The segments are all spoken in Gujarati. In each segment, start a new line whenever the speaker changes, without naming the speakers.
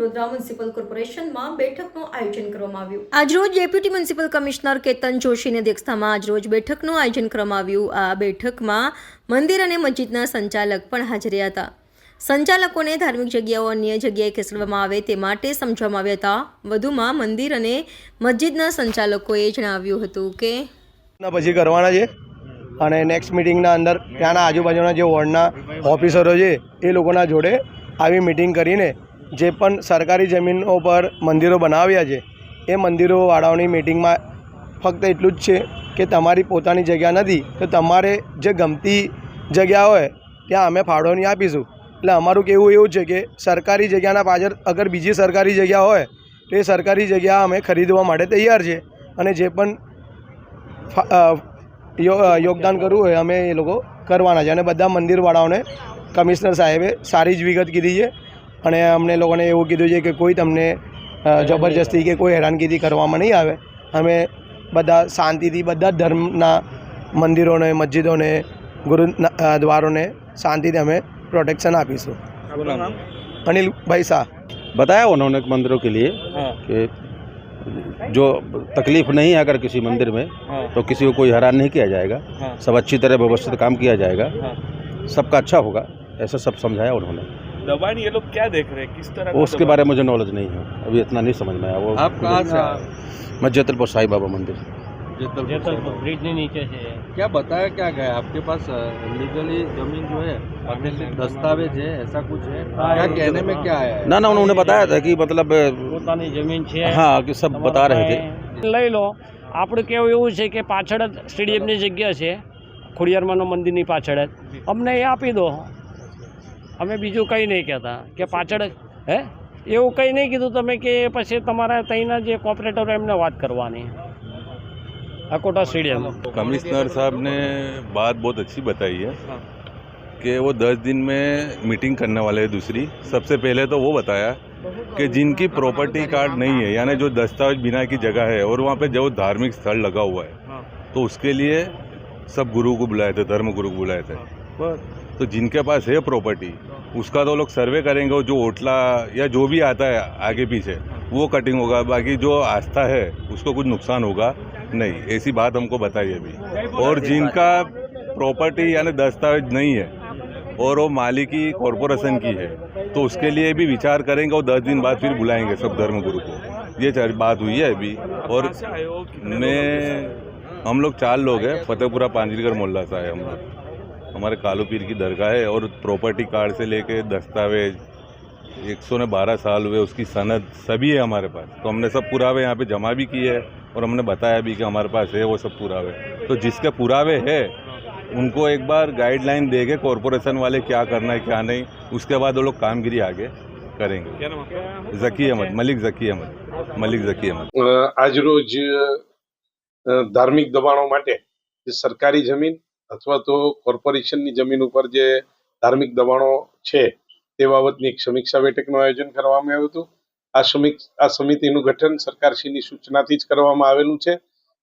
વડોદરા મ્યુનિસિપલ કોર્પોરેશનમાં બેઠકનું આયોજન કરવામાં આવ્યું. આજરોજ ડેપ્યુટી મ્યુનિસિપલ કમિશનર કેતન જોશીની અધ્યક્ષતામાં આજરોજ બેઠકનું આયોજન કરવામાં આવ્યું. આ બેઠકમાં મંદિર અને મસ્જિદના સંચાલક પણ હાજર હતા. સંચાલકોને ધાર્મિક જગ્યાઓ અન્ય જગ્યાએ ખસેડવામાં આવે તે માટે સમજાવવામાં આવ્યા હતા. વધુમાં મંદિર અને મસ્જિદના સંચાલકોએ જણાવ્યું હતું કે
પછી કરવાના છે. અને નેક્સ્ટ મિટિંગના અંદર ત્યાંના આજુબાજુના જે વોર્ડના ઓફિસરો છે એ લોકોના જોડે આવી મિટિંગ કરીને જે પણ સરકારી જમીનો પર મંદિરો બનાવ્યા છે, એ મંદિરોવાળાઓની મિટિંગમાં ફક્ત એટલું જ છે કે તમારી પોતાની જગ્યા નથી, તો તમારે જે ગમતી જગ્યા હોય, ત્યાં અમે ફાળવણી આપીશું. એટલે અમારું કહેવું એવું છે કે સરકારી જગ્યાના પાછળ અગર બીજી સરકારી જગ્યા હોય, તો એ સરકારી જગ્યા અમે ખરીદવા માટે તૈયાર છે. અને જે પણ યોગદાન કરવું હોય, અમે એ લોકો કરવાના છે. અને બધા મંદિરવાળાઓને કમિશનર સાહેબે સારી જ વિગત કીધી છે. અને અમને લોકોને એવું કીધું છે કે કોઈ તમને અ, જબરજસ્તી કે કોઈ હેરાનગીરી કરવામાં નહીં આવે અમે બધા શાંતિથી બધા જ ધર્મના મંદિરોને મસ્જિદોને ગુરુ દ્વારોને શાંતિથી અમે પ્રોટેક્શન આપીશું અનિલભાઈ શાહ
बताया उन्होंने मंदिरों के लिए कि जो तकलीफ नहीं है अगर किसी मंदिर में तो किसी को कोई हैरान नहीं किया जाएगा सब अच्छी तरह व्यवस्थित काम किया जाएगा सबका अच्छा होगा ऐसा सब समझाया उन्होंने
दबान ये लोग क्या देख रहे हैं किस तरह
वो उसके बारे में मुझे नॉलेज नहीं है अभी इतना नहीं समझ में आया वो
आप कहाँ से आए
मैं जतलपुर साई बाबा मंदिर
जैतलपुर
ब्रिज ની નીચે છે
क्या बताया क्या गया आपके पास लीगली जमीन जो है ऑथेंटिक दस्तावेज है ऐसा कुछ है क्या कहने में क्या आया है
ना ना उन्होंने बताया था कि मतलब
પોતાની જમીન છે
हाँ कि सब बता रहे थे
લઈ લો આપણું કેવું એવું છે કે પાછળ જ સ્ટેડિયમની જગ્યા છે ખોડિયારમાંનો મંદિરની પાછળ જ અમને એ આપી દો અમે બીજું કંઈ નહીં કહેતા કે પાછળ જ હે એવું કંઈ નહીં કીધું તમે કે પછી તમારા ત્યાંના જે કોપરેટરો એમને વાત કરવાની અકોટા સ્ટેડિયમ
कमिश्नर साहब ने बात बहुत अच्छी बताई है कि वो दस दिन में मीटिंग करने वाले हैं दूसरी सबसे पहले तो वो बताया कि जिनकी प्रॉपर्टी कार्ड नहीं है यानी जो दस्तावेज बिना की जगह है और वहाँ पे जो धार्मिक स्थल लगा हुआ है तो उसके लिए सब गुरु को बुलाए थे धर्म गुरु को बुलाए थे तो जिनके पास है प्रॉपर्टी उसका तो लोग सर्वे करेंगे और जो ओटला या जो भी आता है आगे पीछे वो कटिंग होगा। बाकी जो आस्था है उसको कुछ नुकसान होगा नहीं। ऐसी बात हमको बताई अभी। और जिनका प्रॉपर्टी यानी दस्तावेज़ नहीं है और वो मालिकी कॉरपोरेशन की है तो उसके लिए भी विचार करेंगे और दस दिन बाद फिर बुलाएँगे सब धर्मगुरु को। ये बात हुई है अभी। और मैं हम लोग चार लोग हैं फतेहपुरा पांजरीगढ़ मोहल्ला से आए हम लोग। हमारे कालू पीर की दरगाह है और प्रॉपर्टी कार्ड से लेके दस्तावेज एक सौ ने बारह साल हुए उसकी सनद सभी है हमारे पास तो हमने सब पुरावे यहाँ पे जमा भी किए हैं और हमने बताया भी कि हमारे पास है वो सब पुरावे तो जिसके पुरावे है उनको एक बार गाइडलाइन देके कॉरपोरेशन वाले क्या करना है क्या नहीं उसके बाद वो लोग कामगिरी आगे करेंगे
क्या नाम आपका
जकी अहमद मलिक जकी अहमद मलिक जकी अहमद
અ, આજરોજ અ, ધાર્મિક દબાણો માટે જે સરકારી જમીન અથવા તો કોર્પોરેશનની જમીન ઉપર જે ધાર્મિક દબાણો છે, તે બાબતની એક સમીક્ષા બેઠકનું આયોજન કરવામાં આવ્યું હતું. આ સમીક્ષ, આ સમિતિનું ગઠન સરકારશ્રીની સૂચનાથી જ કરવામાં આવેલું છે.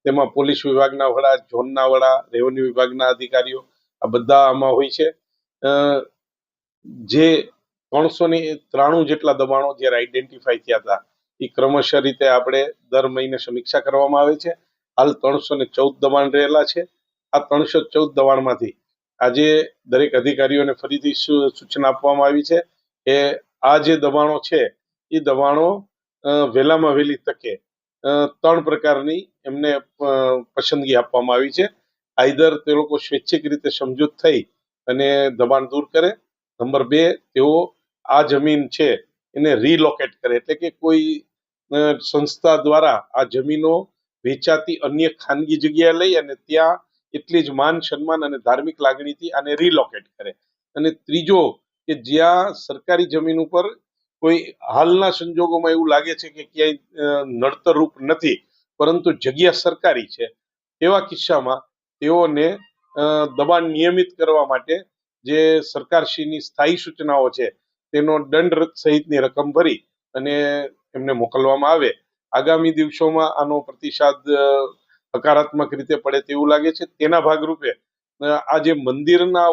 તેમાં પોલીસ વિભાગના વડા, ઝોનના વડા, રેવન્યુ વિભાગના અધિકારીઓ, આ બધા આમાં હોય છે. જે ત્રણસો ને ત્રાણું જેટલા દબાણો જ્યારે આઈડેન્ટિફાઈ થયા હતા, એ ક્રમશઃ રીતે આપણે દર મહિને સમીક્ષા કરવામાં આવે છે. હાલ ત્રણસો ને ચૌદ દબાણ રહેલા છે. આ ત્રણસો ચૌદ દબાણમાંથી આજે દરેક અધિકારીઓને ફરીથી સૂચના આપવામાં આવી છે કે આ જે દબાણો છે, એ દબાણો વહેલામાં વહેલી તકે ત્રણ પ્રકારની એમને પસંદગી આપવામાં આવી છે. આઈધર તે લોકો સ્વૈચ્છિક રીતે સમજૂત થઈ અને દબાણ દૂર કરે. નંબર બે, તેઓ આ જમીન છે એને રીલોકેટ કરે. એટલે કે કોઈ સંસ્થા દ્વારા આ જમીનો વેચાતી અન્ય ખાનગી જગ્યાએ લઈ અને ત્યાં એટલી જ માન, સન્માન અને ધાર્મિક લાગણીથી આને રીલોકેટ કરે. અને ત્રીજો કે જ્યાં સરકારી જમીન ઉપર કોઈ હાલના સંજોગોમાં એવું લાગે છે કે ક્યાંય નડતર નડતરરૂપ નથી, પરંતુ જગ્યા સરકારી છે, એવા કિસ્સામાં તેઓને દબાણ નિયમિત કરવા માટે જે સરકારશ્રીની સ્થાયી સૂચનાઓ છે, તેનો દંડ સહિતની રકમ ભરી અને એમને મોકલવામાં આવે. આગામી દિવસોમાં આનો પ્રતિસાદ હકારાત્મક રીતે પડે તેવું લાગે છે. તેના ભાગરૂપે આ જે મંદિરના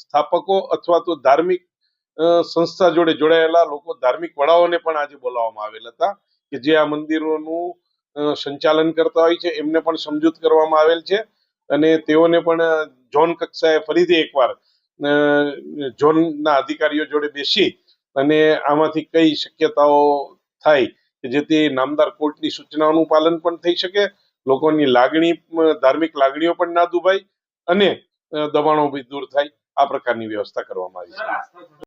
સ્થાપકો અથવા તો ધાર્મિક સંસ્થા જોડે જોડાયેલા લોકો, ધાર્મિક વડાઓને પણ આજે બોલાવવામાં આવેલ હતા કે જે આ મંદિરોનું સંચાલન કરતા હોય છે. એમને પણ સમજૂત કરવામાં આવેલ છે અને તેઓને પણ ઝોન કક્ષાએ ફરીથી એકવાર ઝોનના અધિકારીઓ જોડે બેસી અને આમાંથી કઈ શક્યતાઓ થાય કે જેથી નામદાર કોર્ટની સૂચનાઓનું પાલન પણ થઈ શકે લોકોની લાગણી ધાર્મિક લાગણીઓ પણ ના દુભાય અને દબાણો બી દૂર થાય. આ પ્રકારની વ્યવસ્થા કરવામાં આવી છે.